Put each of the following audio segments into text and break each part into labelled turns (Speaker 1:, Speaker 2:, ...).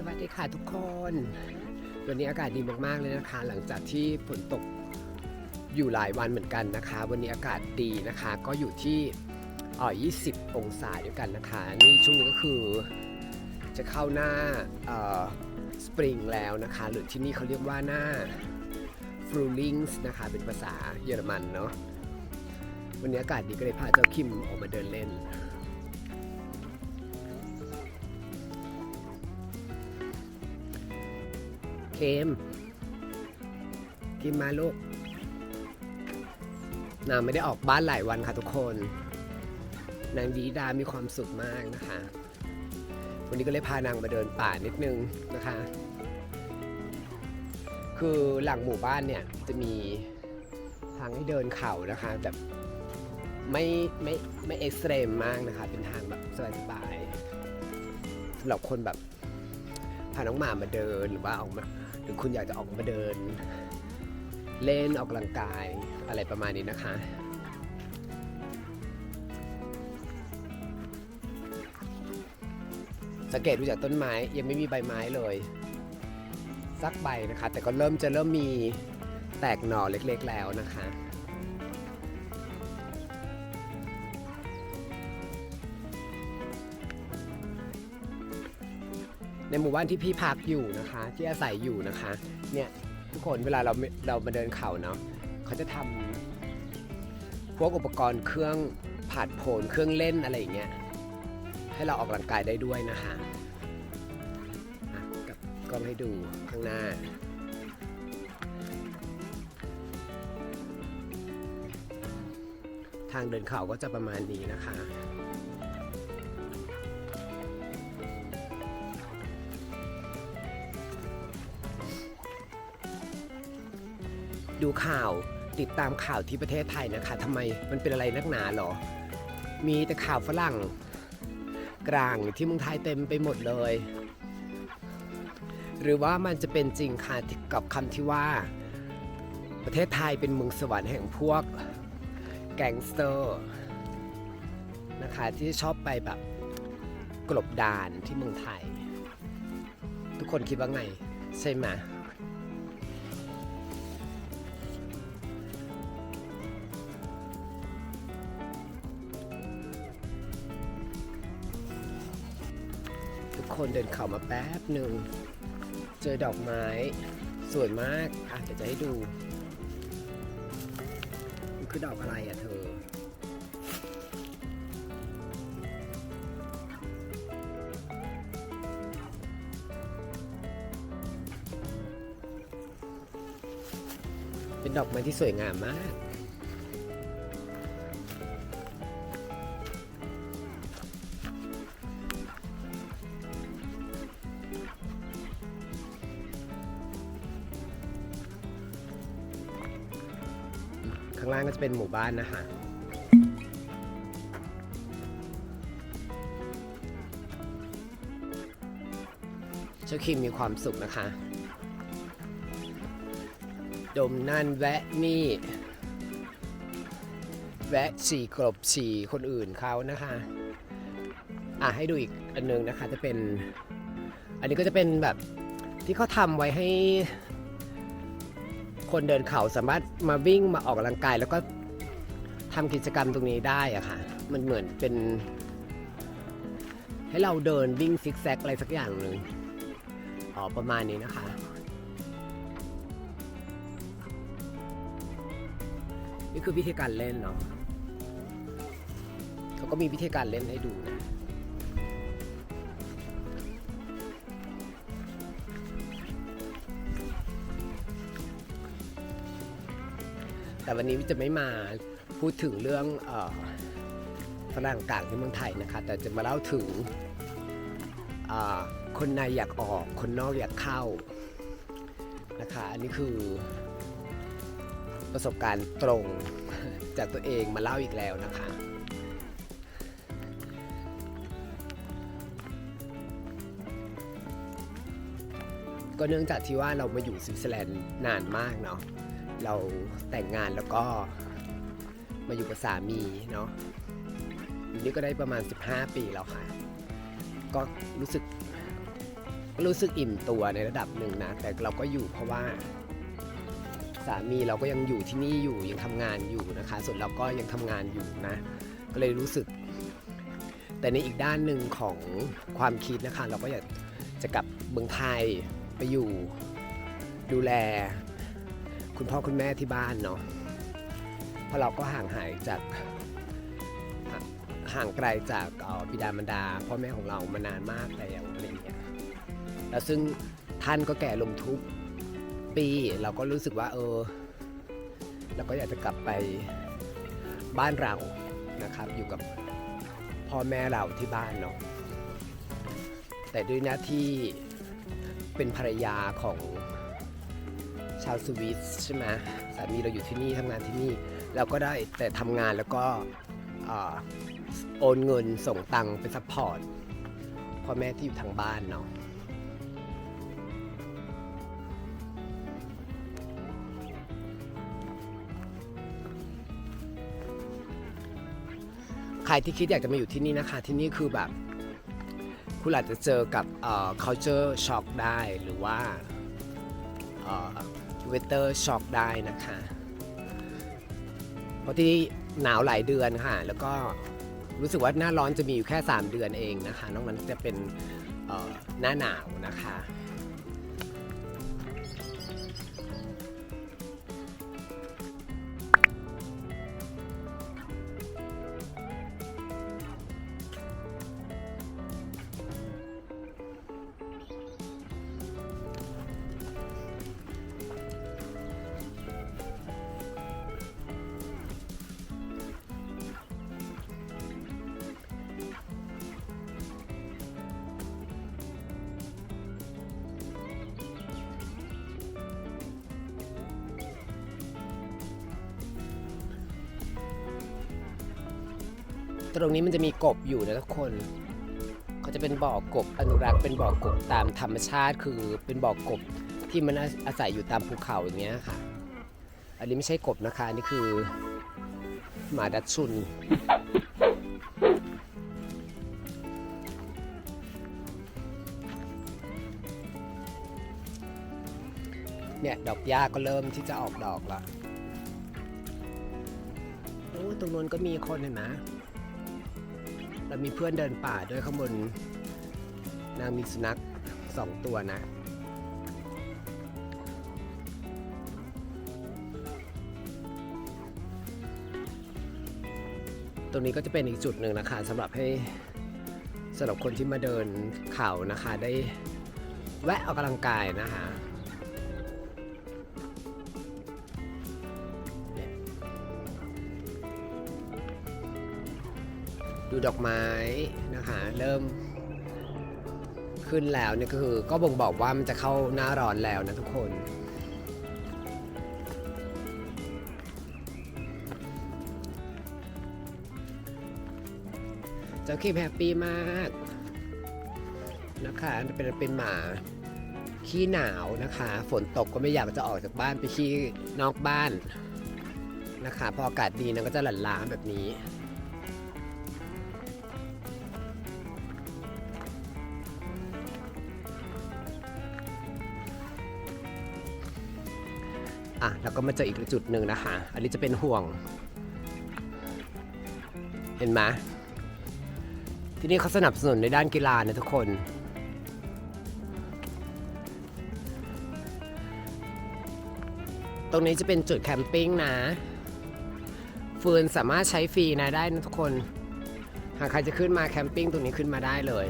Speaker 1: สวัสดีค่ะทุกคน วันนี้อากาศดีมากๆเลยนะคะ หลังจากที่ฝนตกอยู่หลายวันเหมือนกันนะคะ วันนี้อากาศดีนะคะ ก็อยู่ที่อ่อ20 องศาด้วยกันนะคะ นี่ช่วงนี้ก็คือจะเข้าหน้าเอ่อสปริงแล้วนะคะ หรือที่นี่เขาเรียกว่าหน้า f r u l i n g s นะคะ เป็นภาษาเยอรมันเนาะ วันนี้อากาศดีก็เลยพาเจ้าคิมออกมาเดินเล่น เคมกินมาลูกนางไม่ได้ออกบ้านหลายวันค่ะทุกคน นางดีดามีความสุขมากนะคะ วันนี้ก็เลยพานางมาเดินป่านิดนึงนะคะ คือหลังหมู่บ้านเนี่ยจะมีทางให้เดินเขานะคะแบบไม่ไม่ไม่เอ็กซ์ตรีมมากนะคะ เป็นทางแบบสบายๆสำหรับคนแบบ พาน้องหมามาเดินหรือว่าออกมาหรือคุณอยากจะออกมาเดิน เล่นออกกำลังกายอะไรประมาณนี้นะคะสังเกตดูจากต้นไม้ยังไม่มีใบไม้เลยสักใบนะคะ แต่ก็เริ่มจะเริ่มมีแตกหน่อเล็กๆแล้วนะคะ ในหมู่บ้านที่พี่พักอยู่นะคะ ที่อาศัยอยู่นะคะ เนี่ยทุกคนเวลาเราเรามาเดินเขาเนาะเขาจะทำพวกอุปกรณ์เครื่องผาดโผนเครื่องเล่นอะไรอย่างเงี้ยให้เราออกกำลังกายได้ด้วยนะคะกับกล้องให้ดูข้างหน้า ทางเดินเขาก็จะประมาณนี้นะคะ ดูข่าวติดตามข่าวที่ประเทศไทยนะคะทำไมมันเป็นอะไรนักหนาหรอ มีแต่ข่าวฝรั่งกลางที่เมืองไทยเต็มไปหมดเลย หรือว่ามันจะเป็นจริงค่ะกับคำที่ว่า ประเทศไทยเป็นเมืองสวรรค์แห่งพวกแก๊งสเตอร์นะคะที่ชอบไปแบบกลบดานที่เมืองไทย ทุกคนคิดว่าไง ใช่ไหม คนเดินเข้ามาแป๊บหนึ่ง เจอดอกไม้ สวยมากอะเดี๋ยวจะให้ดู มันคือดอกอะไรอะเธอ เป็นดอกไม้ที่สวยงามมาก เป็นหมู่บ้านนะคะ เจ้าคิมมีความสุขนะคะ ดมนั่นแวะนี่ แวะฉี่กลบฉี่คนอื่นเขานะคะอะให้ดูอีกอันนึงนะคะจะเป็น อันนี้ก็จะเป็นแบบที่เขาทำไว้ให้ คนเดินเขาสามารถมาวิ่งมาออกกำลังกาย แล้วก็ทำกิจกรรมตรงนี้ได้อะค่ะ มันเหมือนเป็น ให้เราเดินวิ่งซิกแซกอะไรสักอย่างหนึ่งอ๋อประมาณนี้นะคะ นี่คือวิธีการเล่นเนาะเขาก็มีวิธีการเล่นให้ดูนะ แต่วันนี้จะไม่มาพูดถึงเรื่องฝรั่งกลางที่เมืองไทยนะคะ แต่จะมาเล่าถึงคนในอยากออก คนนอกอยากเข้านะคะ อันนี้คือประสบการณ์ตรงจากตัวเองมาเล่าอีกแล้วนะคะ ก็เนื่องจากที่ว่าเรามาอยู่สวิตเซอร์แลนด์นานมากเนาะ เราแต่งงานแล้วก็มาอยู่กับสามีเนาะอยู่นี่ก็ได้ประมาณ 15 ปีแล้วค่ะ ก็รู้สึกรู้สึกอิ่มตัวในระดับหนึ่งนะ แต่เราก็อยู่เพราะว่า สามีเราก็ยังอยู่ที่นี่อยู่ยังทำงานอยู่นะคะ ส่วนเราก็ยังทำงานอยู่นะ ก็เลยรู้สึก แต่ในอีกด้านหนึ่งของความคิดนะคะ เราก็อยากจะกลับเมืองไทยไปอยู่ดูแล คุณพ่อคุณแม่ที่บ้านเนาะเพราะเราก็ห่างหายจากห่างไกลจากบิดามารดาพ่อแม่ของเรามานานมากแล้วอะไรอย่างเงี้ยแล้วซึ่งท่านก็แก่ลงทุกปีเราก็รู้สึกว่า เออเราก็อยากจะกลับไปบ้านเรานะครับ อยู่กับพ่อแม่เราที่บ้านเนาะแต่ด้วยหน้าที่เป็นภรรยาของาวสวิสใช่ไหมสามีเราอยู่ที่นี่ทำงานที่นี่ เราก็ได้แต่ทำงานแล้วก็โอนเงินส่งตังค์ไปซัพพอร์ตพ่อแม่ที่อยู่ทางบ้านเนาะใครที่คิดอยากจะมาอยู่ที่นี่นะคะ ที่นี่คือแบบ คุณอาจจะเจอกับ culture shock ได้หรือว่า เวเตอร์ช็อกได้นะคะ เพราะที่หนาวหลายเดือนค่ะ แล้วก็รู้สึกว่าหน้าร้อนจะมีอยู่แค่ 3 เดือนเองนะคะ นอกนั้นจะเป็นหน้าหนาวนะคะ ตรงนี้มันจะมีกบอยู่นะทุกคนเขาจะเป็นบ่อกบอนุรักษ์เป็นบ่อกบตามธรรมชาติ คือเป็นบ่อกบที่มันอาศัยอยู่ตามภูเขาอย่างเงี้ยค่ะ อันนี้ไม่ใช่กบนะคะอันนี่คือหมาดัชชุนเนี่ยดอกหญ้าก็เริ่มที่จะออกดอกล้วโอ้ตรงนู้นก็มีคนเห็นไหม เรามีเพื่อนเดินป่าด้วยข้างบนนางมีสุนัขสองตัวนะ ตรงนี้ก็จะเป็นอีกจุดหนึ่งนะคะสำหรับให้สำหรับคนที่มาเดินเขานะคะได้แวะออกกำลังกายนะคะ ดูดอกไม้นะคะ เริ่มขึ้นแล้วเนี่ยก็คือก็บ่งบอกว่ามันจะเข้าหน้าร้อนแล้วนะทุกคน เจ้าคิมแฮปปี้มากนะคะเป็นเป็นหมาขี้หนาวนะคะ ฝนตกก็ไม่อยากจะออกจากบ้านไปขี้นอกบ้านนะคะ พออากาศดีนางก็จะหลั่นล้าแบบนี้ อะแล้วก็มาเจออีกจุดหนึ่งนะคะ อันนี้จะเป็นห่วง เห็นไหมที่นี่เขาสนับสนุนในด้านกีฬานะทุกคน ตรงนี้จะเป็นจุดแคมปิ้งนะ ฟืนสามารถใช้ฟรีนะได้นะทุกคน หากใครจะขึ้นมาแคมปิ้งตรงนี้ขึ้นมาได้เลย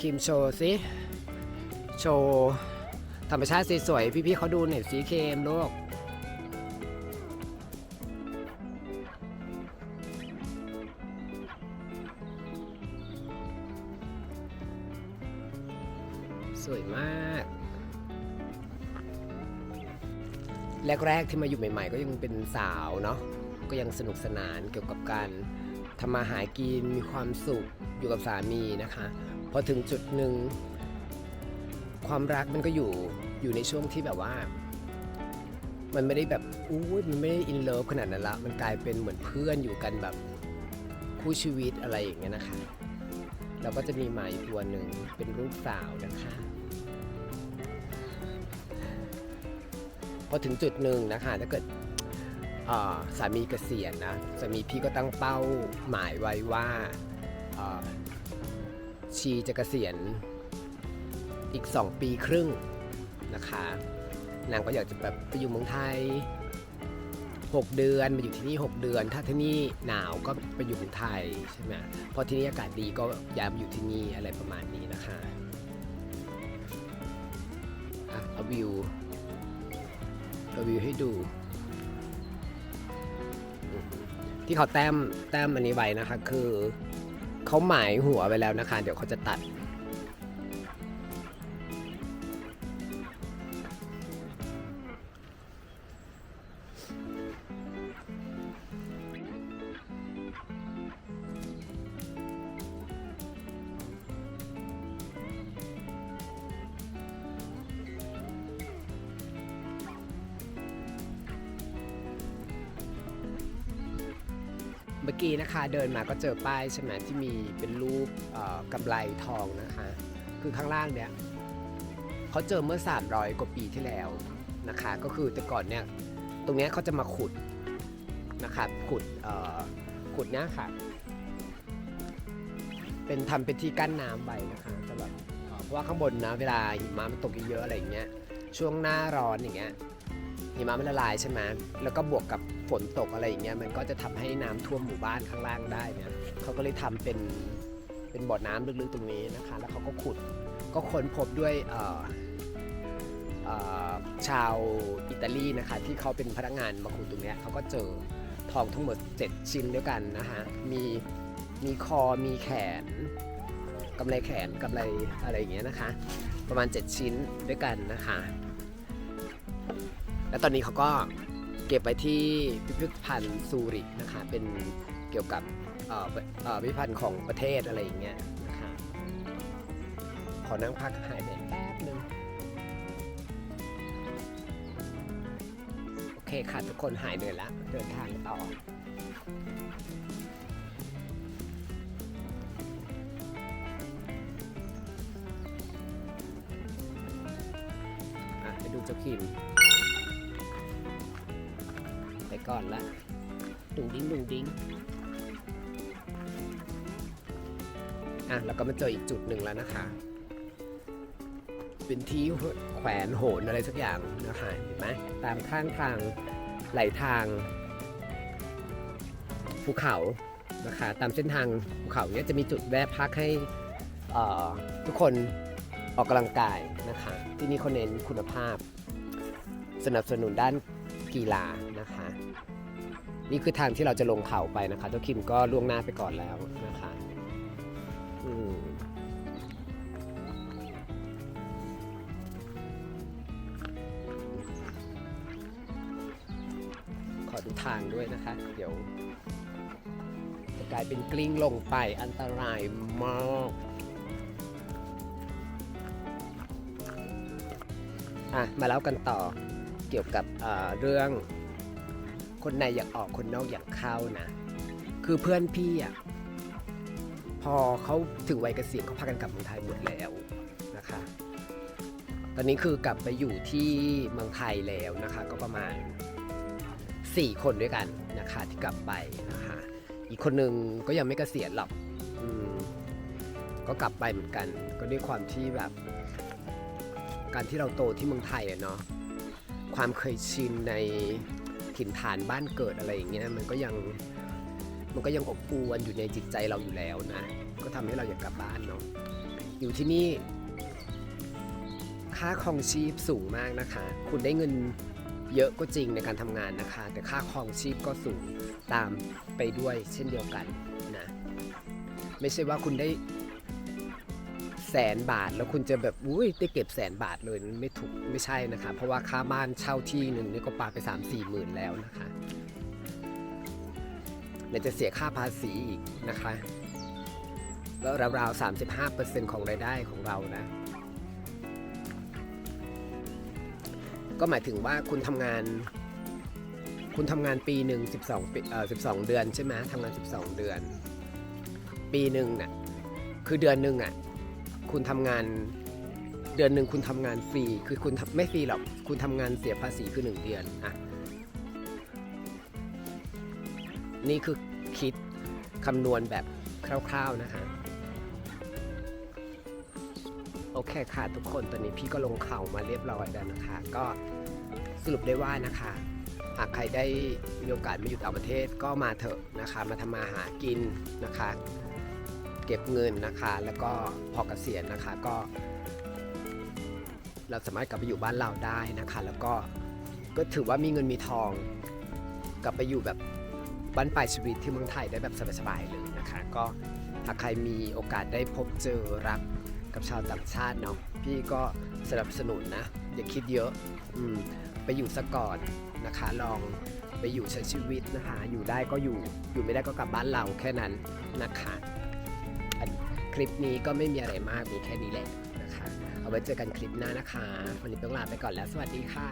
Speaker 1: คิมโชว์สิ โชว์ธรรมชาติสวยๆ พี่ๆเขาดูหน่อยสิเคมลูกสวยมาก แรกๆที่มาอยู่ใหม่ ๆ ก็ยังเป็นสาวเนาะ ก็ยังสนุกสนานเกี่ยวกับการทำมาหากินมีความสุขอยู่กับสามีนะคะ พอถึงจุดหนึ่งความรักมันก็อยู่อยู่ในช่วงที่แบบว่า มันไม่ได้แบบอู้ยมันไม่ได้อินเลิฟขนาดนั้นละมันกลายเป็นเหมือนเพื่อนอยู่กันแบบคู่ชีวิตอะไรอย่างเงี้ยนะคะแล้วก็จะมีหมาอีกตัวหนึ่งเป็นลูกสาวนะคะพอถึงจุดหนึ่งนะคะถ้าเกิดาสามีเกษียณนะสามีพี่ก็ตั้งเป้าหมายไว้ว่าอ่า ชีจะเกษียณอีก 2 ปีครึ่งนะคะ นางก็อยากจะแบบไปอยู่เมืองไทย 6 เดือนมาอยู่ที่นี่ 6 เดือน ถ้าที่นี่หนาวก็ไปอยู่เมืองไทยใช่ไหมพอที่นี่อากาศดีก็ย้ายมาอยู่ที่นี่อะไรประมาณนี้นะคะอะเอาวิวเอาวิวให้ดู ที่เขาแต้มแต้มอันนี้ไว้นะคะคือ เขาหมายหัวไปแล้วนะคะ เดี๋ยวเขาจะตัด เมื่อกี้นะคะเดินมาก็เจอป้ายใช่ไหมที่มีเป็นรูปเอ่อกำไรทองนะคะ คือข้างล่างเนี่ยเขาเจอเมื่อ 300 กว่าปีที่แล้วนะคะ ก็คือแต่ก่อนเนี่ยตรงเนี้ยเขาจะมาขุดนะคะขุดเออขุดเนี้ยค่ะ เป็นทำเป็นที่กั้นน้ำไว้นะคะสำหรับเอ่อเพราะว่าข้างบนนะเวลาหิมะมันตกเยอะๆอะไรอย่างเงี้ยช่วงหน้าร้อนอย่างเงี้ย หิมะมันละลายใช่ไหมแล้วก็บวกกับฝนตกอะไรอย่างเงี้ยมันก็จะทำให้น้ำท่วมหมู่บ้านข้างล่างได้เนี่ยเขาก็เลยทำเป็นเป็นบ่อน้ำลึกๆตรงนี้นะคะ แล้วเขาก็ขุดก็ค้นพบด้วยชาวอิตาลีนะคะที่เขาเป็นพนักงานมาขุดตรงนี้เขาก็เจอทองทั้งหมด 7 ชิ้นด้วยกันนะคะมีมีคอมีแขนกำไรแขนกำไรอะไรอย่างเงี้ยนะคะ ประมาณ 7 ชิ้นด้วยกันนะคะ และตอนนี้เขาก็เก็บไว้ที่พิพิธภัณฑ์ซูริกนะคะ เป็นเกี่ยวกับพิพิธภัณฑ์ของประเทศอะไรอย่างเงี้ยนะคะขอนั่งพักหายใจแป๊บนึงโอเคค่ะทุกคนหายเหนื่อยแล้วเดินทางต่ออะไปดูเจ้าคิม ก่อนละดุงดิ้งดุงดิ้งอะแล้วก็มาเจออีกจุดหนึ่งแล้วนะคะ เป็นที่แขวนโหนอะไรสักอย่างนะคะเห็นไหมตามข้างทางไหลทางภูเขานะคะตามเส้นทางภูเขาเนี้ยจะมีจุดแวะพักให้ทุกคนออกกำลังกายนะคะ ที่นี่เขาเน้นคุณภาพ สนับสนุนด้านกีฬา นี่คือทางที่เราจะลงเขาไปนะคะเจ้าคิมก็ล่วงหน้าไปก่อนแล้วนะคะอืมขอดูทางด้วยนะคะ เดี๋ยว จะกลายเป็นกลิ้งลงไปอันตรายมากอะมาแล้วกันต่อเกี่ยวกับเรื่อง คนในอยากออกคนนอกอยากเข้านะ คือเพื่อนพี่อะพอเขาถึงวัยเกษียณเขาพากันกลับเมืองไทยหมดแล้วนะคะ ตอนนี้คือกลับไปอยู่ที่เมืองไทยแล้วนะคะ ก็ประมาณ 4 คนด้วยกันนะคะที่กลับไปนะคะ อีกคนนึงก็ยังไม่เกษียณหรอกอก็กลับไปเหมือนกัน ก็ด้วยความที่แบบ การที่เราโตที่เมืองไทยเนาะความเคยชินใน ถิ่นฐานบ้านเกิดอะไรอย่างเงี้ยมันก็ยังมันก็ยังอบอวลอยู่ในจิตใจเราอยู่แล้วนะ ก็ทำให้เราอยากกลับบ้านเนาะอยู่ที่นี่ ค่าครองชีพสูงมากนะคะ คุณได้เงินเยอะก็จริงในการทำงานนะคะ แต่ค่าครองชีพก็สูงตามไปด้วยเช่นเดียวกันนะ ไม่ใช่ว่าคุณได้ แสนบาท แล้วคุณจะแบบอุ้ยได้เก็บแสนบาทเลยไม่ถูกไม่ใช่นะคะ เพราะว่าค่าบ้านเช่าที่หนึ่งนี่ก็ปาไป 3 4หมื่นแล้วนะคะเดี๋ยจะเสียค่าภาษีอีกนะคะแล้วราวๆ35%ของรายได้ของเรานะก็หมายถึงว่าคุณทำงาน คุณทำงานปีหนึ่ง12ปีเอ่อ12เดือนใช่ไหมทำงาน12เดือน ปีหนึ่งน่ะคือเดือนหนึ่งอะ คุณทำงาน เดือนหนึ่งคุณทำงานฟรี คือคุณไม่ฟรีหรอก คุณทำงานเสียภาษีคือหนึ่งเดือนอะนี่คือคิดคำนวณแบบคร่าวๆนะคะโอเคค่ะทุกคนตอนนี้พี่ก็ลงเข่ามาเรียบร้อยแล้วนะคะ ก็สรุปได้ว่านะคะ หากใครได้มีโอกาสมาอยู่ต่างประเทศก็มาเถอะนะคะ มาทำมาหากินนะคะ เก็บเงินนะคะ แล้วก็พอเกษียณนะคะก็ เราสามารถกลับไปอยู่บ้านเราได้นะคะ แล้วก็ก็ถือว่ามีเงินมีทอง กลับไปอยู่แบบบ้านปลายชีวิตที่เมืองไทยได้แบบสบายๆเลยนะคะ ก็หากใครมีโอกาสได้พบเจอรักกับชาวต่างชาติเนาะพี่ก็สนับสนุนนะ อย่าคิดเยอะอืมไปอยู่ซะก่อนนะคะ ลองไปอยู่ใช้ชีวิตนะคะ อยู่ได้ก็อยู่ อยู่ไม่ได้ก็กลับบ้านเราแค่นั้นนะคะ คลิปนี้ก็ไม่มีอะไรมากมีแค่นี้แหละนะคะ เอาไว้เจอกันคลิปหน้านะคะ วันนี้ต้องลาไปก่อนแล้ว สวัสดีค่ะ